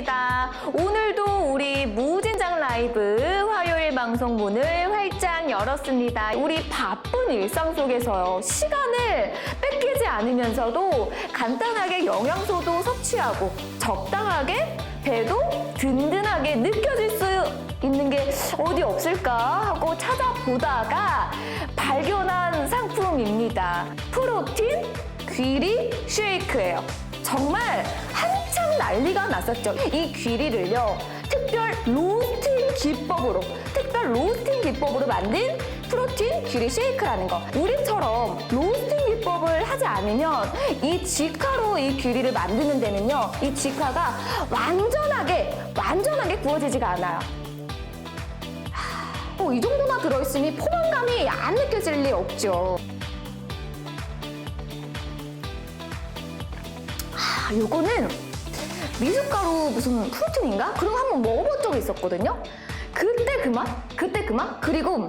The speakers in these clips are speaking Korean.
반갑습니다. 오늘도 우리 무진장 라이브 화요일 방송 문을 활짝 열었습니다. 우리 바쁜 일상 속에서요, 시간을 뺏기지 않으면서도 간단하게 영양소도 섭취하고 적당하게 배도 든든하게 느껴질 수 있는 게 어디 없을까 하고 찾아보다가 발견한 상품입니다. 프로틴 귀리 쉐이크예요. 정말 한참 난리가 났었죠. 이 귀리를요, 특별 로스팅 기법으로, 특별 로스팅 기법으로 만든 프로틴 귀리 쉐이크라는 거. 우리처럼 로스팅 기법을 하지 않으면 이 직화로 이 귀리를 만드는 데는요, 이 직화가 완전하게, 완전하게 구워지지가 않아요. 어, 이 정도나 들어있으니 포만감이 안 느껴질 리 없죠. 아, 요거는 미숫가루 무슨 프로틴인가? 그런 거 한번 먹어본 적이 있었거든요. 그때 그 맛, 그때 그 맛, 그리고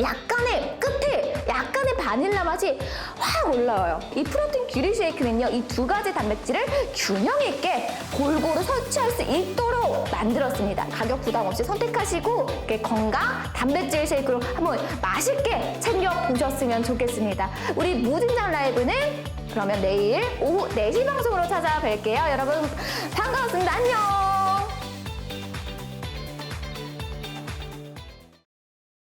약간의 끝에 약간의 바닐라 맛이 확 올라와요. 이 프로틴 귀리 쉐이크는요, 이 두 가지 단백질을 균형 있게 골고루 섭취할 수 있도록 만들었습니다. 가격 부담 없이 선택하시고 건강 단백질 쉐이크로 한번 맛있게 챙겨 보셨으면 좋겠습니다. 우리 무진장 라이브는 그러면 내일 오후 4시 방송으로 찾아뵐게요. 여러분 반가웠습니다. 안녕.